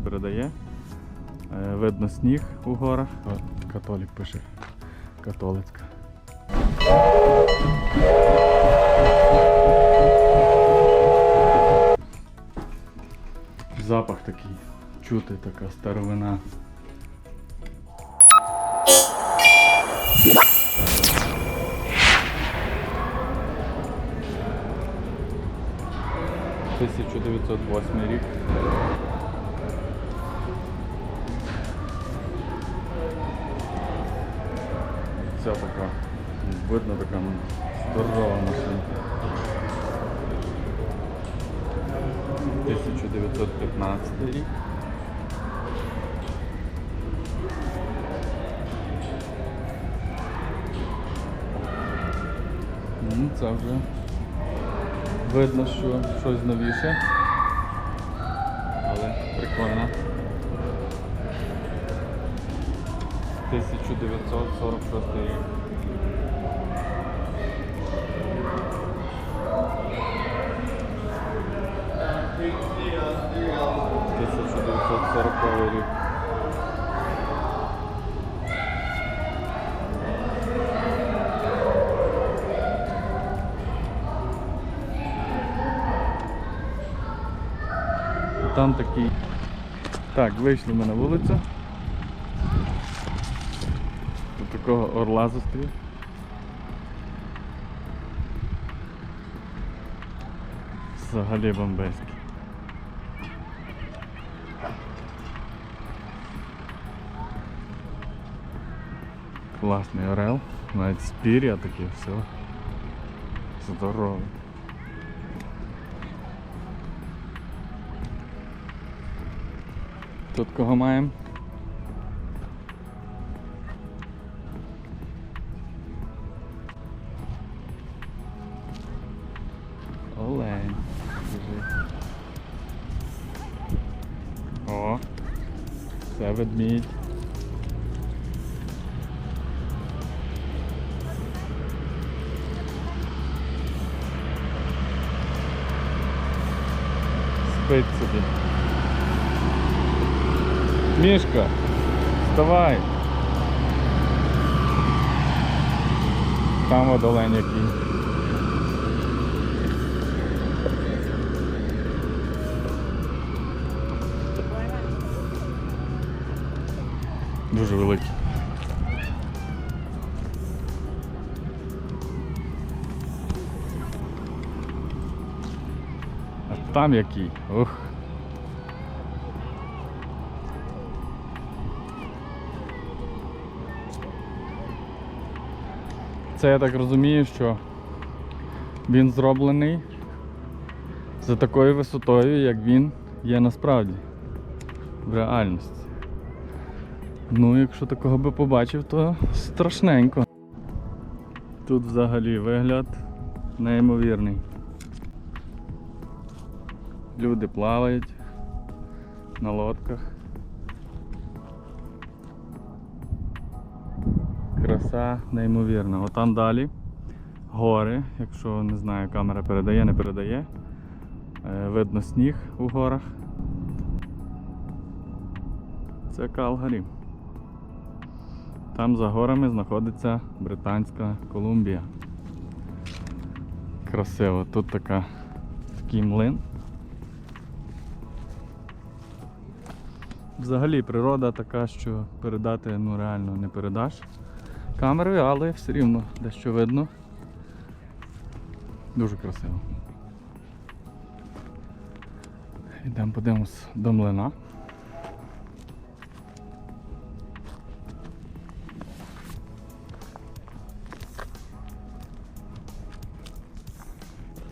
не передає. Е, Видно сніг у горах. О, католік пише. Католицька. Запах такий чути, така старовина. Тисяча дев'ятсот восьмий рік. Видно така м, здорова машинка. 1915 рік. Ну, Це вже видно, що щось новіше. Але прикольно. 1946 рік. Рік. Там такий. Так, вийшли ми на вулицю. Тут такого орла зустрів. Взагалі бомбейський. Класний орел, навіть спір'я таке, все. Здоровий. Тут кого маємо? Олень. О. Мішка, вставай. Там от олень який. Дуже великий. А там який? Ух. Це я так розумію, що він зроблений за такою висотою, як він є насправді в реальності. Ну, якщо такого би побачив, то страшненько. Тут взагалі вигляд неймовірний. Люди плавають на лодках. Краса неймовірна. Отам далі гори, якщо не знаю, камера передає, не передає. Е, Видно сніг у горах. Це Калгарі. Там за горами знаходиться Британська Колумбія. Красиво. Тут така, такий млин. Взагалі природа така, що передати ну реально не передаш камерою, але все рівно дещо видно. Дуже красиво. Йдемо подивимось до млина.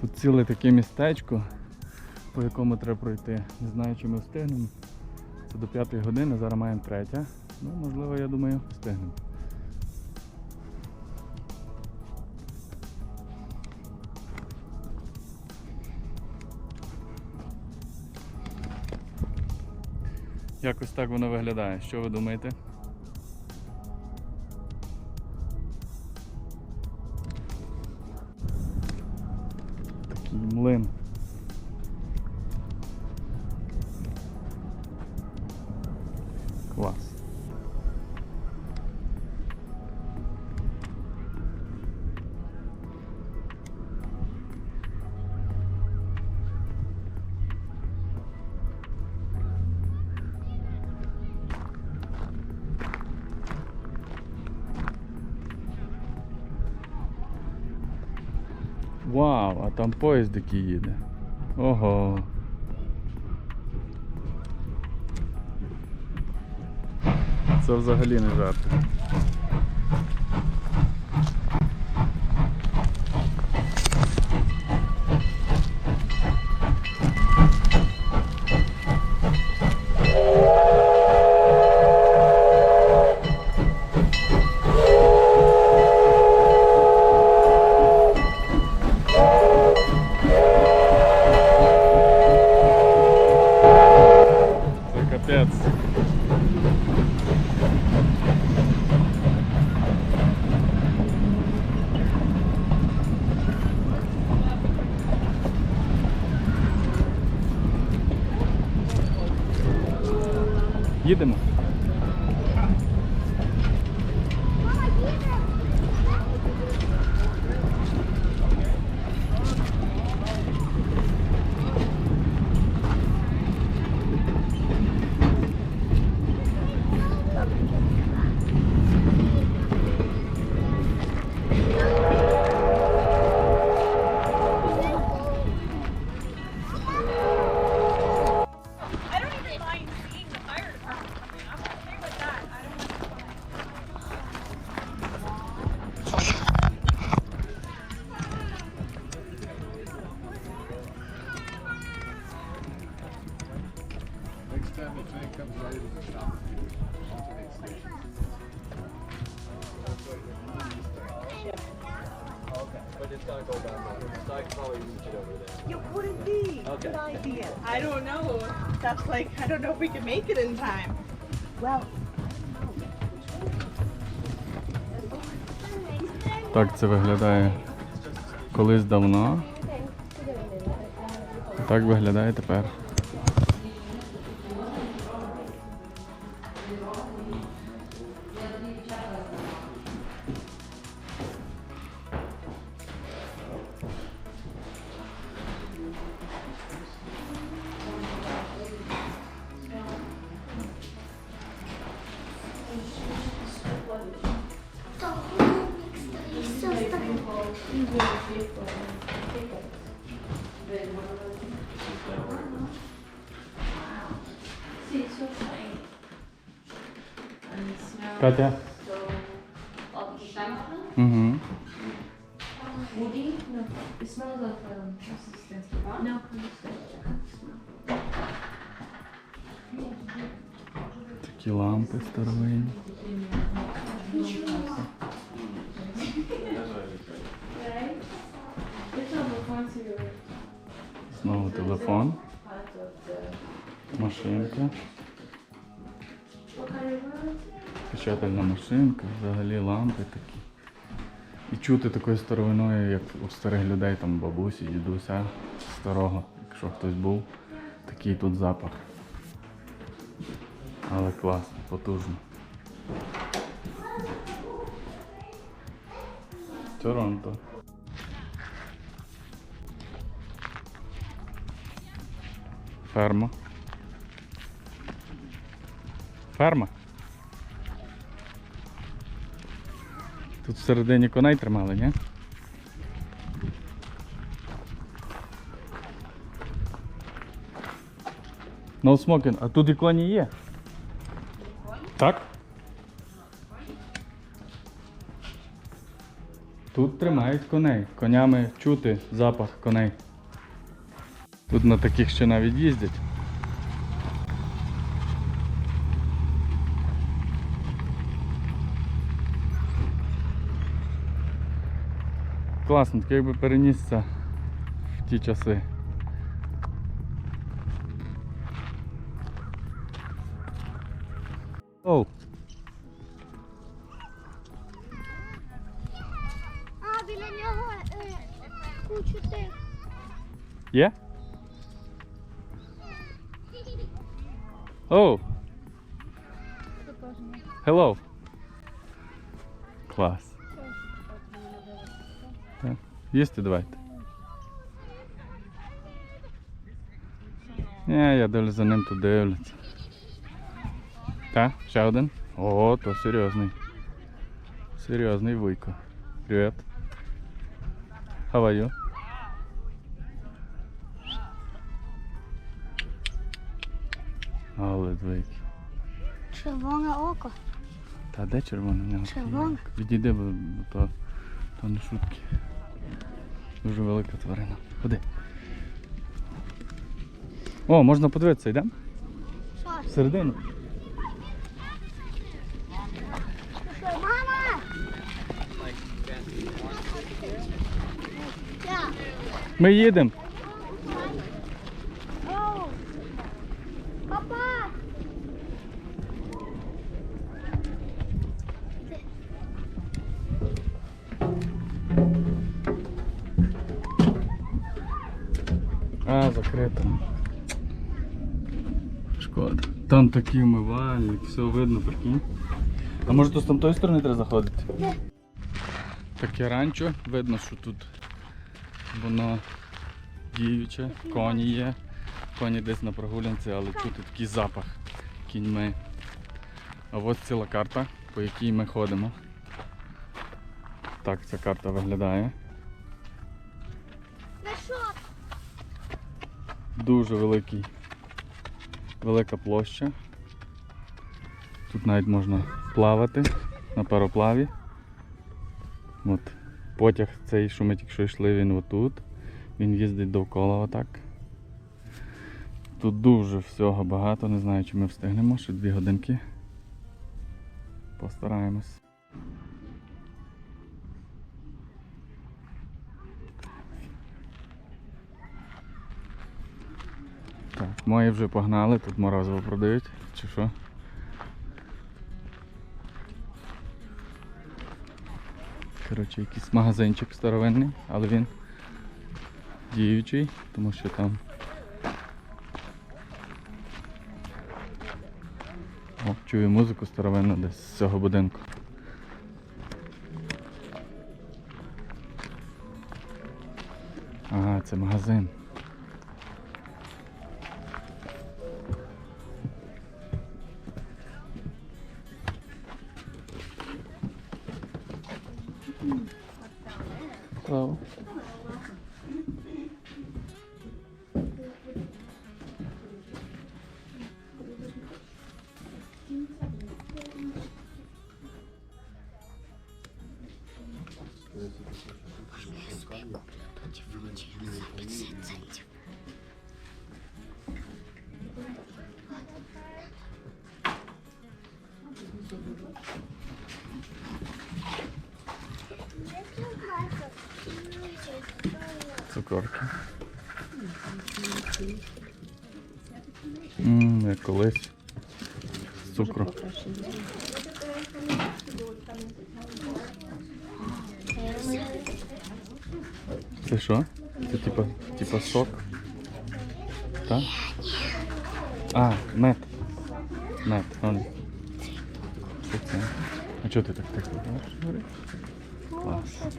Тут ціле таке містечко, по якому треба пройти. Не знаю, чи ми встигнемо. Це до 5 години, зараз маємо третя. Ну, можливо, я думаю, встигнемо. Якось так воно виглядає. Що ви думаєте? Такий млин. Там поїзд який їде. Ого. Це взагалі не жарти. Probably reach it over there. It wouldn't be. Okay. Good idea. I don't know. That's like, I don't know if we can make it in time. Well, Так це виглядає колись давно. Так виглядає тепер. Катя. Угу. Woody? No, it smells of um. No. Такі лампи старовинні. Знову телефон, машинка, Печатальна машинка, взагалі лампи такі. І чути такою старовиною, як у старих людей, там бабусі, дідуся старого, якщо хтось був, такий тут запах. Але класно, потужно. Торонто. Ферма. Ферма. Тут всередині коней тримали, ні? No smoking. А тут і коні є. Так? Тут тримають коней. Конями чути запах коней. Тут на таких ще навіть їздять. Класно, так якби перенісся в ті часи. Оу, А, біля нього е, кучу тих. є? Оу. Hello. Клас. Їсти давайте. Ні, я дивлюсь за ним тут дивляться. Та, ще один. О, то серйозний. Серйозний вуйко. Привіт. How are you? Але двійки. Червоне око. Та де червоне? Червоне. Відійди, бо то, то не шутки. Дуже велика тварина. Ходи. О, можна подивитися, йдемо? Що? Всередину. Мама? Ми їдемо. А, закрито. Шкода. Там такий умивальник, все видно, прикинь. А може то з там тої сторони треба заходити? Таке ранчо, видно, що тут воно діюче, коні є. Коні десь на прогулянці, але чути такий запах кіньми. А ось ціла карта, по якій ми ходимо. Так ця карта виглядає. Дуже великий, велика площа. Тут навіть можна плавати на пароплаві. От потяг цей, що ми тільки що йшли, він отут. Він їздить довкола отак. Тут дуже всього багато, не знаю, чи ми встигнемо, ще дві годинки. Постараємось. Так, мої вже погнали, тут морозиво продають, чи що? Коротше, якийсь магазинчик старовинний, але він діючий, тому що там. О, чую музику старовинну десь з цього будинку. Ага, це магазин. Цукорки. Ммм, як колись. З цукру. Це що? Це типа, типа сок? Так? А, мед. Мед, он. Це? А чого ти так тихо? Клас.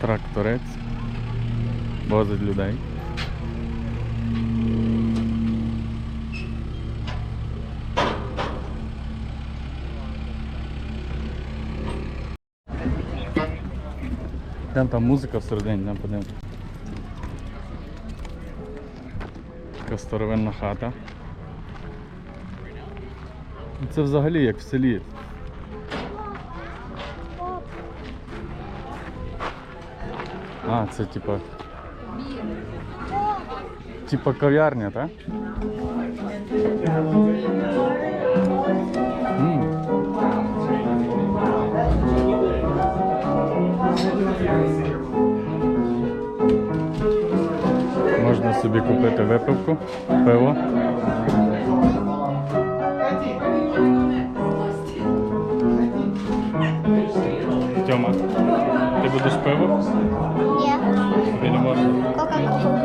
Тракторець. Возить людей. Там там музика всередині, там подивимось. Така старовинна хата. Це взагалі як в селі. А, це типа. Типа кав'ярня, так? Можна собі купити випивку, пиво. будеш пиво? Ні. Тобі не можна. Кока-колу.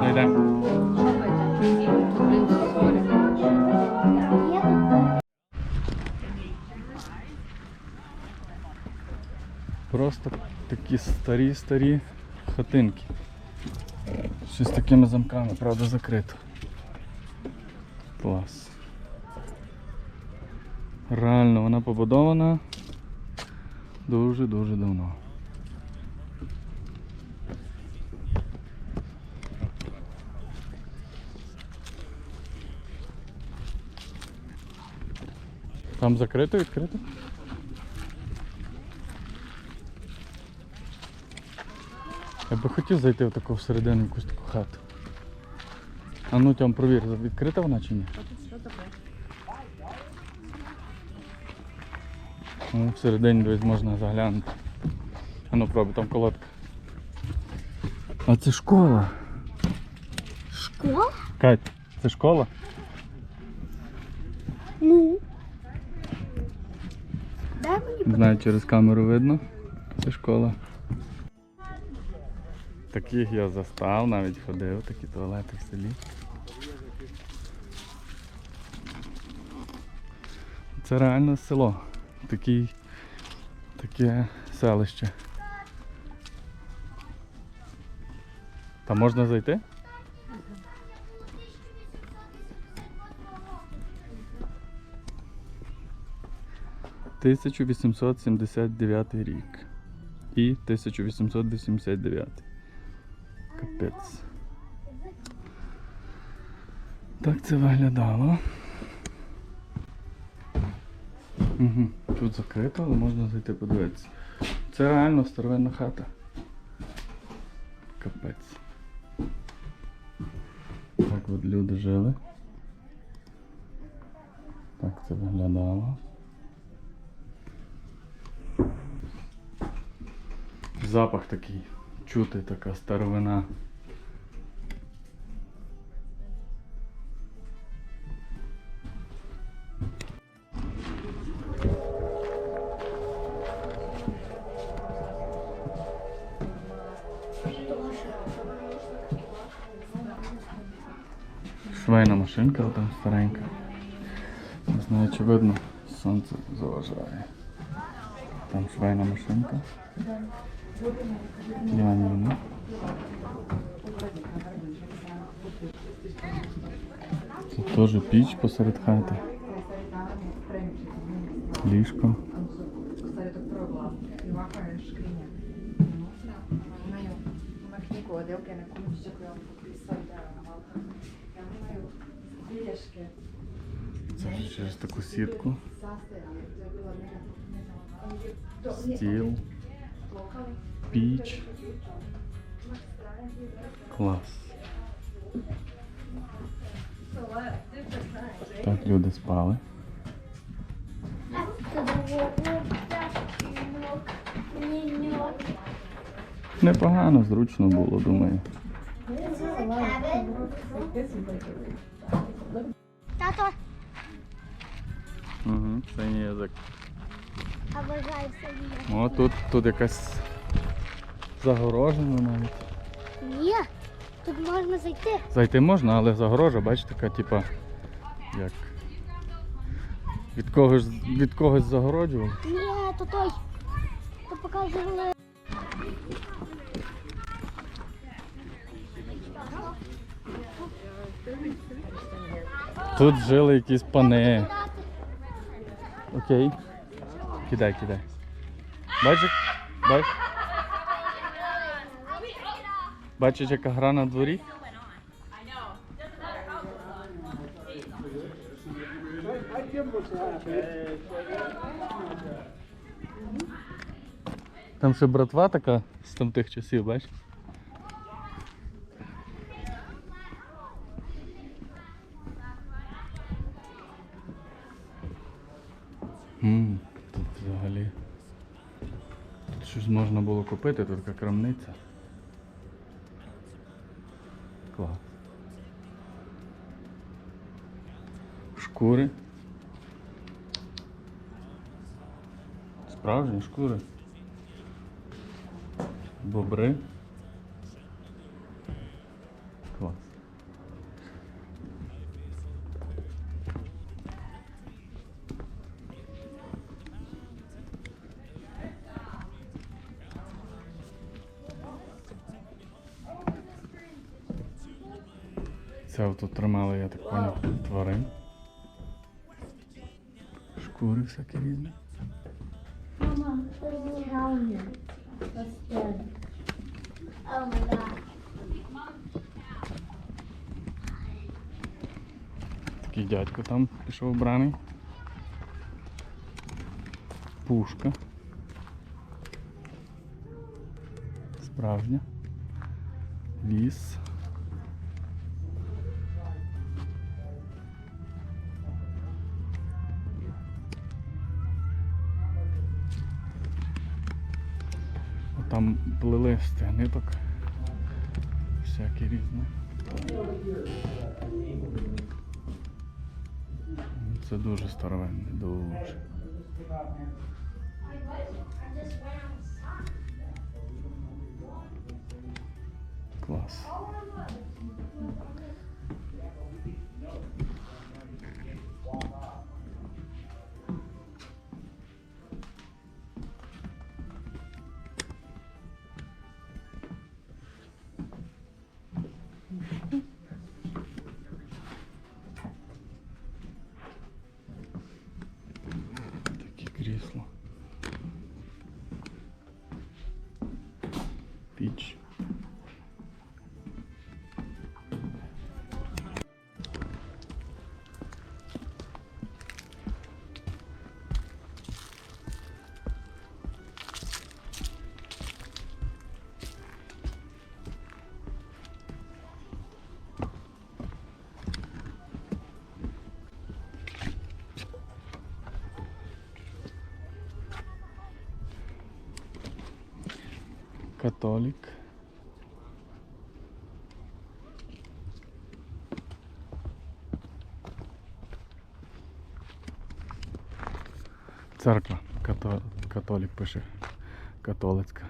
Ну, йдемо. Просто такі старі-старі хатинки. Ще з такими замками, правда, закрито. Клас. Реально вона побудована дуже-дуже давно. Там закрито, відкрито? Я би хотів зайти в таку всередину якусь таку хату. А ну Тьом, провір, відкрита вона чи ні? Ну, всередині десь можна заглянути. А ну пробуй, там колодка. А це школа. Школа? Кать, це школа? Ну. Дай мені Не знаю, через камеру видно. Це школа. Таких я застав, навіть ходив, такі туалети в селі. Це реально село. Такий, таке селище. Там можна зайти? Тисячу 1879 рік. І 1889. Капець. Так це виглядало. Угу. Тут закрито, але можна зайти подивитися. Це реально старовинна хата. Капець. Так от люди жили. Так це виглядало. Запах такий, чути така старовина. Швейна машинка там старенька. Не знаю, чи видно, сонце заважає. Там швейна машинка. Діаніна. Це теж піч посеред хати. Ліжко. Це через таку сітку. Стіл. Піч. Клас. Так люди спали. Непогано, зручно було, думаю. Синій язик. а бажаю собі. О, тут, тут якась загорожена навіть. Ні, тут можна зайти. Зайти можна, але загорожа, бачите, така, типа, як. Від когось, від когось загороджували. Ні, то той. То показували. Тут жили якісь пани. Окей. Кидай, кидай. Бачиш? Бач? Бачиш, яка гра на дворі? Там ще братва така з там тих часів, бачиш? Щось можна було купити, тут така крамниця. Клас. Шкури. Справжні шкури. Бобри. Тут тримали, я так поняв, тварин. Шкури всякі різні. Oh my god. Такий дядько там пішов браний. Пушка. Справжня. Ліс. плели з тих ниток. Всякі різні. Це дуже старовинне, дуже. Клас. Католік. Церква. Като... Католік пише. Католицька.